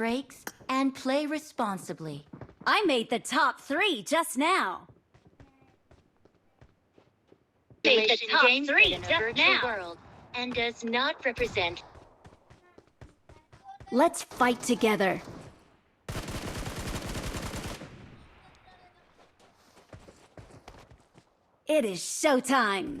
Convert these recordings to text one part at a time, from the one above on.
breaks, and play responsibly. I made the top three just now. Made the top games three in a just virtual now. world and does not represent Let's fight together. It is showtime.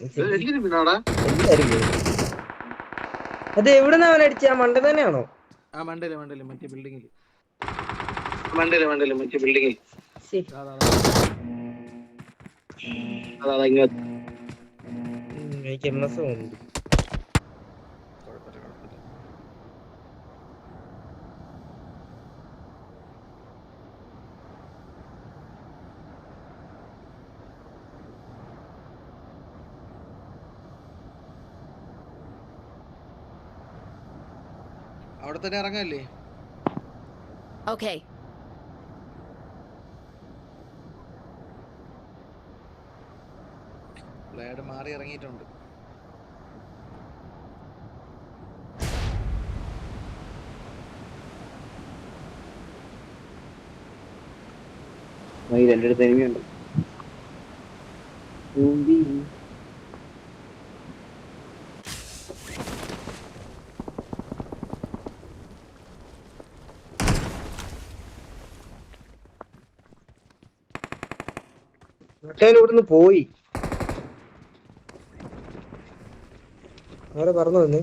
ഇത് വലിയൊരു മീനാടാ എല്ലാരും പോയി. അത് എവിടെ അവൻ അടിച്ച? ആ മണ്ട തന്നെയാണോ ആ മണ്ടയിൽ മണ്ടയിൽ മറ്റേ ബിൽഡിങ്ങിൽ മണ്ടയിൽ മണ്ടയിൽ മറ്റേ ബിൽഡിങ്ങിൽ ശ്ശി. അതാ അതാ ഇങ്ങോട്ട് ഉം, എനിക്ക് എം എസ് ഉണ്ട്. കുഴപ്പമില്ല കുഴപ്പമില്ല. അവിടെ തന്നെ ഇറങ്ങല്ലേ? Okay. ബ്ലേഡ് മാറി ഇറങ്ങിയിട്ടുണ്ട്. അടുത്ത് എനിക്കുണ്ട്. ഇവിടുന്ന് പോയി. അവിടെ പറഞ്ഞു തന്നെ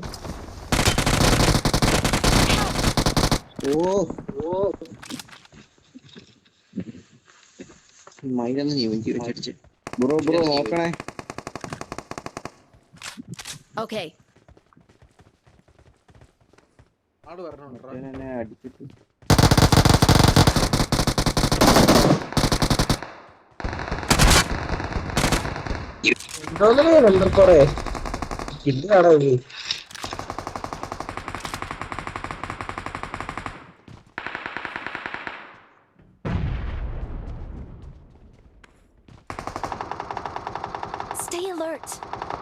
ഓ ഓ. മൈനൊന്ന് നീ വഞ്ചി വെച്ചടിച്ച്. ബ്രോ ബ്രോ നോക്കണേ. ഓക്കേ ആട് വരണുണ്ടോ മറ്റവൻ എന്നെ അടിച്ചിട്ട്. കൊറേ ഇല്ലാടാ ഇത് Stay alert.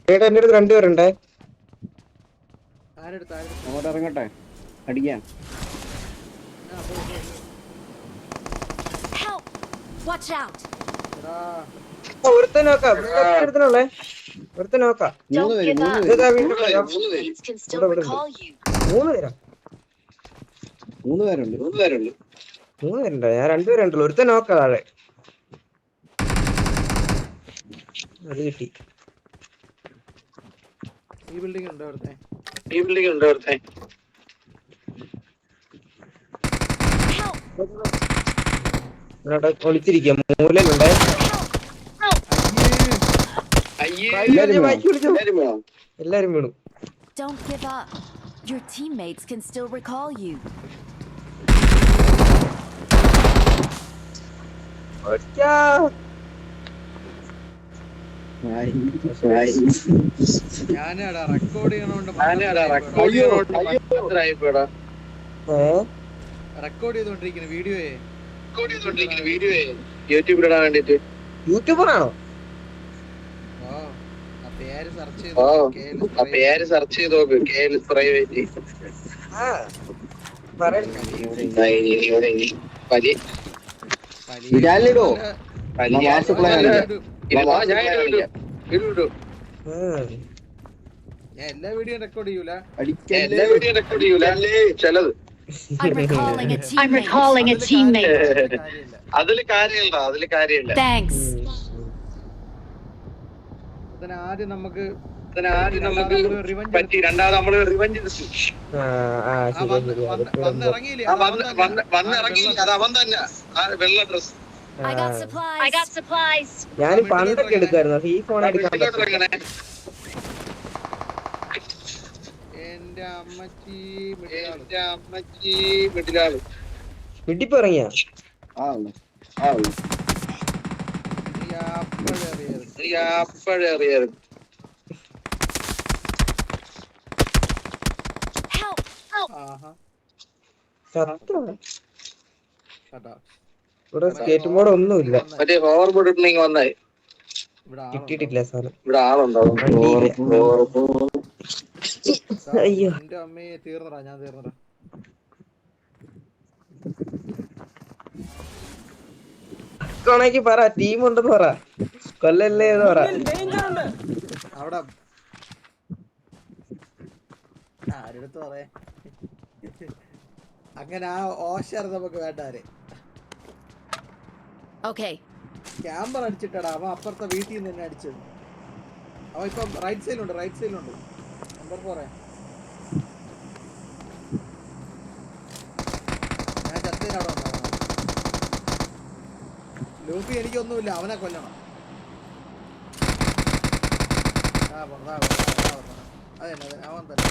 വരാം. എന്റെ അടുത്ത് still ഇവിടെ, ഇവിടെ ഉണ്ട്. recall you. മൂന്ന് പേരാ? മൂന്ന് പേരുണ്ട് മൂന്ന് പേരുണ്ട്. മൂന്ന് പേരുണ്ടോ. ഞാൻ രണ്ടുപേരുണ്ടല്ലോ ഒരുത്തൻ നോക്കാം താഴെ അത് കിട്ടി. ഈ ബിൽഡിംഗ് ഉണ്ടോ അവിടുത്തെ ഈ ബിൽഡിംഗ് ഉണ്ട് അവിടുത്തെ ബാക്കി വിളിച്ചോ. എല്ലാരും വീണു Don't give up. Your teammates can still recall you. ഒറ്റാ. ഞാനാടാ റെക്കോർഡ് ചെയ്യണോണ്ട് അയ്യോ ഏ? റെക്കോർഡ് ചെയ്തോണ്ടിരിക്കുന്ന വീഡിയോയെ യൂട്യൂബിലിടാൻ വേണ്ടിട്ട്. യൂട്യൂബറാണോ ആ പേര് സെർച്ച് ചെയ്ത് ആ പേര് സെർച്ച് ചെയ്ത് നോക്ക് കേൽ പ്രൈവറ്റ് ആ പറയ്. വലിയ വലിയ എല്ലാ വീഡിയോ റെക്കോർഡ് ചെയ്യൂല. അടിക്കല്ലേ? എല്ലാ വീഡിയോ റെക്കോർഡ് ചെയ്യൂല. ചിലത് I'm recalling a I'm teammate. recalling a teammate. അതിൽ കാര്യമില്ല അതിൽ കാര്യമില്ല. Thanks. ആദ്യം നമുക്ക് ആദ്യം നമുക്ക് റിവഞ്ച് പറ്റി രണ്ടാമത് നമ്മൾ അത് അവൻ തന്നെ. ആ വെള്ള ഡ്രസ് ഞാൻ പണ്ടൊക്കെ എടുക്കായിരുന്നു ഈ ഫോൺ എടുക്കാൻ വീട്ടിപ്പോ ഇറങ്ങിയ? അപ്പഴേ അറിയായിരുന്നു! ആഹാ. സത്യം. ഇവിടെ സ്കേറ്റ് ബോർഡ് ഒന്നുമില്ല. മറ്റേ ഹോവർ ബോർഡ് വന്നായി ഇവിടെ ആളുണ്ടോ? കിട്ടിയിട്ടില്ല സാധനം. ഇവിടെ ആളുണ്ടോ? അയ്യോ. എന്റെ അമ്മയെ തീർന്നടാ ഞാൻ തീർന്നടാ. കൊണക്ക് പറ ടീം ഉണ്ടെന്ന് പറ. കൊല്ലല്ലേ എന്ന് പറ. അവിടെ. ആരെടുത്ത് പറയാ? അങ്ങനെ ആ ഓശാർ നമുക്ക് വേണ്ടാരെ Okay. ക്യാമ്പർ അടിച്ചിട്ടടാ. അവൻ അപ്പുറത്തെ വീട്ടിൽ നിന്ന് തന്നെ അടിച്ചത്. അവൻ ഇപ്പം റൈറ്റ് സൈഡിലുണ്ട് റൈറ്റ് സൈഡിലുണ്ട് നമ്പർ ഫോറേ ഞാൻ ചത്തേനവിടെ വന്നോ ലൂപ്പി എനിക്കൊന്നുമില്ല അവനെ കൊല്ലണം. അതെ അതെ അവൻ തന്നെ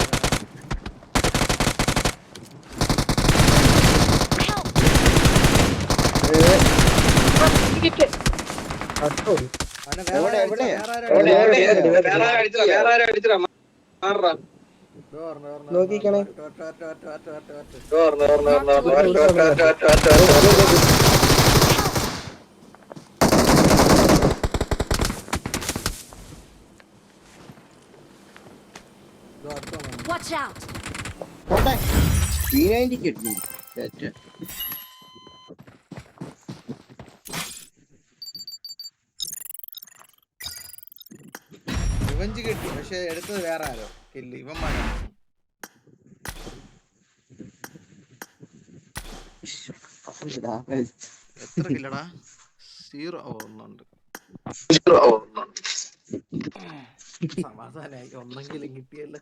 നോക്കിക്കണേ. Watch out! പോട്ടെ. പി നയന്റി കിട്ടി ചേച്ച റിവഞ്ച് കിട്ടി പക്ഷെ എടുത്തത് വേറെ ആരോ? കില്ല് ഇവൻ മഴ എത്ര കില്ലടാ? സീറോ ഒന്നുണ്ട്. സമാധാനായി ഒന്നെങ്കിലും കിട്ടിയല്ലോ.